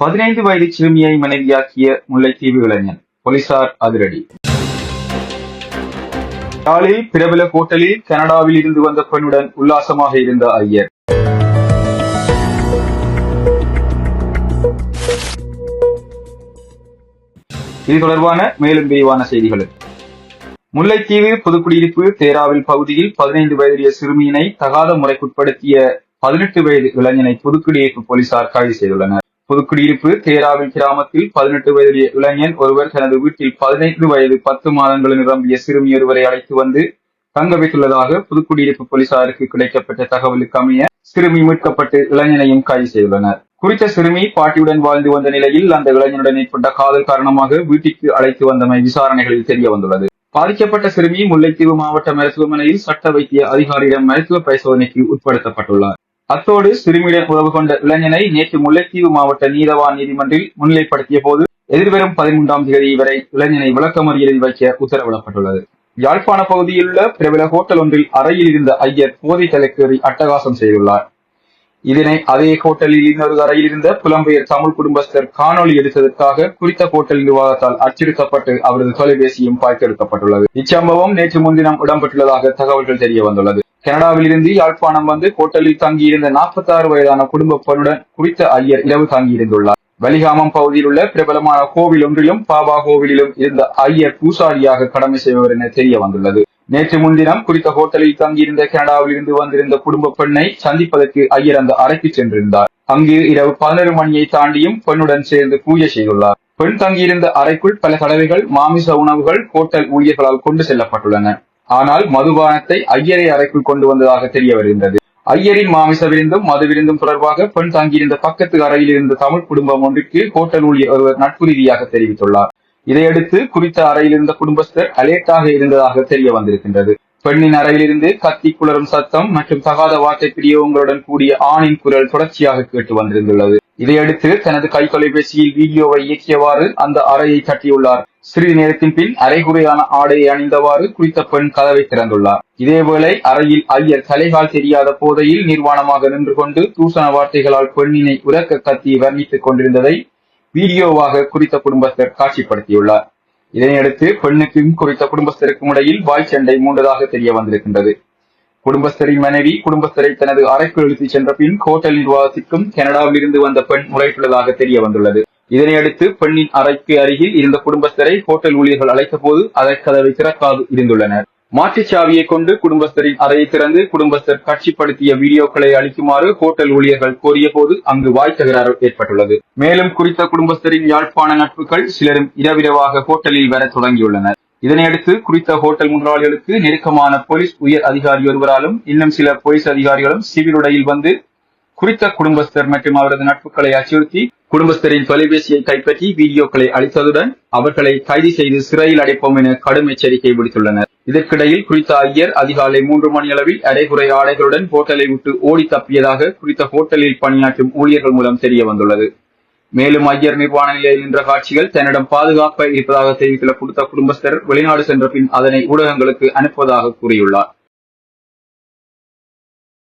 பதினைந்து வயது சிறுமியை மனைவியாக்கிய முல்லைத்தீவு இளைஞன் போலீசார் அதிரடி. யாழில் பிரபல ஹோட்டலில் கனடாவில் இருந்து வந்த பெண்ணுடன் உல்லாசமாக இருந்த ஐயர். இது தொடர்பான மேலும் விரிவான செய்திகள் முல்லைத்தீவு புதுக்குடியிருப்பு தேராவில் பகுதியில் பதினைந்து வயதுடைய சிறுமியினை தகாத முறைக்குட்படுத்திய பதினெட்டு வயது இளைஞனை பொதுக்குடியிருப்பு போலீசார் கைது செய்துள்ளனர். புதுக்குடியிருப்பு தேராவில் கிராமத்தில் பதினெட்டு வயது இளைஞன் ஒருவர் தனது வீட்டில் பதினைந்து வயது பத்து மாதங்கள் நிரம்பிய சிறுமி ஒருவரை அழைத்து வந்து தங்க வைத்துள்ளதாக புதுக்குடியிருப்பு போலீசாருக்கு கிடைக்கப்பட்ட தகவலுக்கு அமைய சிறுமி மீட்கப்பட்டு இளைஞனையும் கைது செய்துள்ளனர். குறித்த சிறுமி பாட்டியுடன் வாழ்ந்து வந்த நிலையில் அந்த இளைஞனுடன் ஏற்பட்ட காதல் காரணமாக வீட்டிற்கு அழைத்து வந்தமை விசாரணைகளில் தெரிய வந்துள்ளது. பாதிக்கப்பட்ட சிறுமி முல்லைத்தீவு மாவட்ட மருத்துவமனையில் சட்ட வைத்திய அதிகாரியிடம் மருத்துவ பரிசோதனைக்கு உட்படுத்தப்பட்டுள்ளார். அத்தோடு சிறுமியுடன் உறவு கொண்ட இளைஞனை நேற்று முல்லைத்தீவு மாவட்ட நீதவான் நீதிமன்றில் முன்னிலைப்படுத்திய போது எதிர்வரும் பதிமூன்றாம் தேதி வரை இளைஞனை விளக்கமறியலில் வைக்க உத்தரவிடப்பட்டுள்ளது. யாழ்ப்பாண பகுதியில் உள்ள பிரபல ஹோட்டல் ஒன்றில் அறையில் இருந்த ஐயர் போதை தலைக்கேறி அட்டகாசம் செய்துள்ளார். இதனை அதே ஹோட்டலில் இன்னொரு அறையில் இருந்த புலம்பெயர் தமிழ் குடும்பஸ்தர் காணொலி எடுத்ததற்காக குறித்த ஹோட்டல் நிர்வாகத்தால் அச்சுறுத்தப்பட்டு அவரது தொலைபேசியும் பாய்க்கெடுக்கப்பட்டுள்ளது இச்சம்பவம் நேற்று முன்தினம் இடம்பெற்றுள்ளதாக தகவல்கள் தெரிய வந்துள்ளது. கனடாவிலிருந்து யாழ்ப்பாணம் வந்து ஹோட்டலில் தங்கியிருந்த நாற்பத்தி ஆறு வயதான குடும்ப பெண்ணுடன் குறித்த ஐயர் இரவு தங்கியிருந்துள்ளார். வலிகாமம் பகுதியில் உள்ள பிரபலமான கோவில் ஒன்றிலும் பாபா கோவிலிலும் இருந்த ஐயர் பூசாரியாக கடமை செய்பவர் என தெரிய வந்துள்ளது நேற்று முன்தினம் குறித்த ஹோட்டலில் தங்கியிருந்த கனடாவிலிருந்து வந்திருந்த குடும்ப பெண்ணை சந்திப்பதற்கு ஐயர் அந்த அறைக்கு சென்றிருந்தார். அங்கு இரவு பதினொரு மணியை தாண்டியும் பெண்ணுடன் சேர்ந்து பூஜை செய்துள்ளார். பெண் தங்கியிருந்த அறைக்குள் பல தடவைகள் மாமிச உணவுகள் ஹோட்டல் ஊழியர்களால் கொண்டு செல்லப்பட்டுள்ளன. ஆனால் மதுபானத்தை ஐயரை அறைக்குள் கொண்டு வந்ததாக தெரிய வருகின்றது. ஐயரின் மாமிச விருந்தும் மது விருந்தும் தொடர்பாக பெண் தங்கியிருந்த பக்கத்து அறையில் இருந்த தமிழ் குடும்பம் ஒன்றுக்கு ஹோட்டல் ஊழியர் ஒருவர் நட்பு ரீதியாக தெரிவித்துள்ளார். இதையடுத்து குறித்த அறையில் இருந்த குடும்பஸ்தர் அலேர்ட்டாக இருந்ததாக தெரிய வந்திருக்கின்றது. பெண்ணின் அறையிலிருந்து கத்தி குளரும் சத்தம் மற்றும் தகாத வார்த்தை பிரியவங்களுடன் கூடிய ஆணின் குரல் தொடர்ச்சியாக கேட்டு வந்திருந்துள்ளது. இதையடுத்து தனது கை தொலைபேசியில் வீடியோவை இயக்கியவாறு அந்த அறையை தட்டியுள்ளார் சிறிது நேரத்தின் பின் அரைகுறையான ஆடையை அணிந்தவாறு குறித்த பெண் கதவை திறந்துள்ளார். இதேவேளை அறையில் ஐயர் தலைகால் தெரியாத போதையில் நிர்வாணமாக நின்று கொண்டு தூசண வார்த்தைகளால் பெண்ணினை உறக்க கத்தி வர்ணித்துக் கொண்டிருந்ததை வீடியோவாக குறித்த குடும்பஸ்தர் காட்சிப்படுத்தியுள்ளார். இதனையடுத்து பெண்ணுக்கும் குறித்த குடும்பஸ்தருக்கும் இடையில் வாய் சண்டை மூண்டதாக தெரிய வந்திருக்கின்றது. குடும்பஸ்தரின் மனைவி குடும்பஸ்தரை தனது அறைக்குள் இழுத்துச் சென்ற பின் ஹோட்டல் நிர்வாகத்திற்கும் கனடாவில் இருந்து வந்த பெண் முறையிட்டுள்ளதாக தெரிய வந்துள்ளது. இதனையடுத்து பெண்ணின் அறைக்கு அருகில் இருந்த குடும்பஸ்தரை ஹோட்டல் ஊழியர்கள் அழைத்த போது அதற்கதவை திறக்காது இருந்துள்ளனர். மாற்றுச் சாவியை கொண்டு குடும்பஸ்தரின் அறையை திறந்து குடும்பஸ்தர் காட்சிப்படுத்திய வீடியோக்களை அளிக்குமாறு ஹோட்டல் ஊழியர்கள் கோரிய போது அங்கு வாய் தகராறு ஏற்பட்டுள்ளது. மேலும் குறித்த குடும்பஸ்தரின் யாழ்ப்பாண நட்புகள் சிலரும் இரவிரவாக ஹோட்டலில் வர தொடங்கியுள்ளனர். இதனையடுத்து குறித்த ஹோட்டல் முதலாளிகளுக்கு நெருக்கமான போலீஸ் உயர் அதிகாரி ஒருவராலும் இன்னும் சில போலீஸ் அதிகாரிகளும் சிவில் உடையில் வந்து குறித்த குடும்பஸ்தர் மற்றும் அவரது நட்புகளை அச்சுறுத்தி குடும்பஸ்தரின் தொலைபேசியை கைப்பற்றி வீடியோக்களை அளித்ததுடன் அவர்களை கைது செய்து சிறையில் அடைப்போம் என கடும் எச்சரிக்கை விடுத்துள்ளனர். இதற்கிடையில் குறித்த ஐயர் அதிகாலை மூன்று மணி அளவில் அரைகுறை ஆடைகளுடன் ஹோட்டலை விட்டு ஓடி தப்பியதாக குறித்த ஹோட்டலில் பணியாற்றும் ஊழியர்கள் மூலம் தெரிய வந்துள்ளது மேலும் ஐயர் நிர்வாண நிலையில் நின்ற காட்சிகள் தன்னிடம் பாதுகாப்பை இருப்பதாக தெரிவித்துள்ள கொடுத்த குடும்பஸ்தர் வெளிநாடு சென்ற பின் அதனை ஊடகங்களுக்கு அனுப்புவதாக கூறியுள்ளார்.